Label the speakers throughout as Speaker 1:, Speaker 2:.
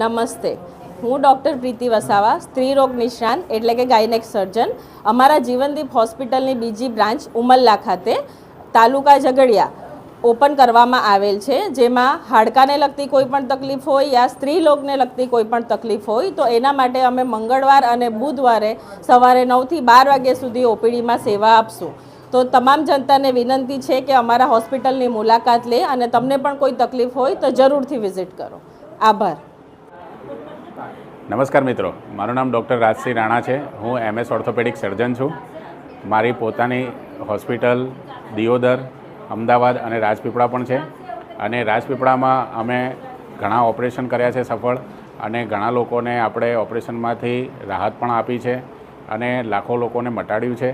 Speaker 1: નમસ્તે. હું ડૉક્ટર પ્રીતિ વસાવા, સ્ત્રી રોગ નિષ્ણાંત એટલે કે ગાયનેક સર્જન. અમારા જીવનદીપ હોસ્પિટલની બીજી બ્રાન્ચ ઉમલ્લા ખાતે, તાલુકા ઝઘડિયા, ઓપન કરવામાં આવેલ છે. જેમાં હાડકાને લગતી કોઈ પણ તકલીફ હોય યા સ્ત્રીલોગને લગતી કોઈ પણ તકલીફ હોય, તો એના માટે અમે મંગળવાર અને બુધવારે સવારે નવથી બાર વાગ્યા સુધી ઓપીડીમાં સેવા આપશું. તો તમામ જનતાને વિનંતી છે કે અમારા હોસ્પિટલની મુલાકાત લે અને તમને પણ કોઈ તકલીફ હોય તો જરૂરથી વિઝિટ કરો. આભાર.
Speaker 2: નમસ્કાર મિત્રો. મારું નામ ડૉક્ટર રાજસિંહ રાણા છે. હું એમએસ ઓર્થોપેડિક સર્જન છું. મારી પોતાની હોસ્પિટલ દિયોદર, અમદાવાદ અને રાજપીપળા પણ છે. અને રાજપીપળામાં અમે ઘણા ઓપરેશન કર્યા છે સફળ અને ઘણા લોકોને આપણે ઓપરેશનમાંથી રાહત પણ આપી છે અને લાખો લોકોને મટાડ્યું છે.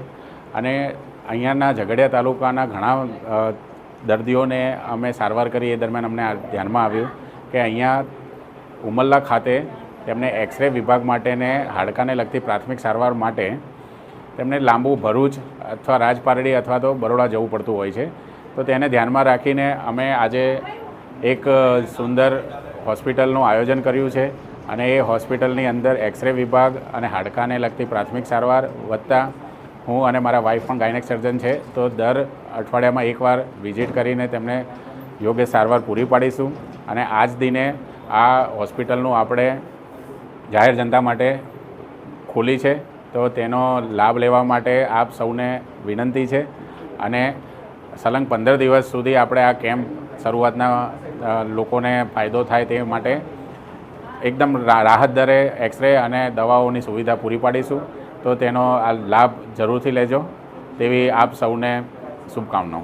Speaker 2: અને અહીંયાના ઝઘડિયા તાલુકાના ઘણા દર્દીઓને અમે સારવાર કરી એ દરમિયાન અમને ધ્યાનમાં આવ્યું કે અહીંયા ઉમલ્લા ખાતે તેમને એક્સરે વિભાગ માટેને હાડકાને લગતી પ્રાથમિક સારવાર માટે તેમને લાંબુ ભરૂચ અથવા રાજપારડી અથવા તો બરોડા જવું પડતું હોય છે. તો તેને ધ્યાનમાં રાખીને અમે આજે એક સુંદર હોસ્પિટલનું આયોજન કર્યું છે અને એ હોસ્પિટલની અંદર એક્સરે વિભાગ અને હાડકાને લગતી પ્રાથમિક સારવાર વત્તા હું અને મારા વાઈફ પણ ગાયનેક સર્જન છે, તો દર અઠવાડિયામાં એકવાર વિઝિટ કરીને તેમને યોગ્ય સારવાર પૂરી પાડીશું. અને આજ દિને આ હોસ્પિટલનું આપણે જાહેર જનતા માટે ખોલી છે, તો તેનો લાભ લેવા માટે આપ સૌને વિનંતી છે. અને સલંગ પંદર દિવસ સુધી આપણે આ કેમ્પ શરૂઆતના લોકોને ફાયદો થાય તે માટે એકદમ રાહત દરે એક્સરે અને દવાઓની સુવિધા પૂરી પાડીશું. તો તેનો આ લાભ જરૂરથી લેજો. તેવી આપ સૌને શુભકામનાઓ.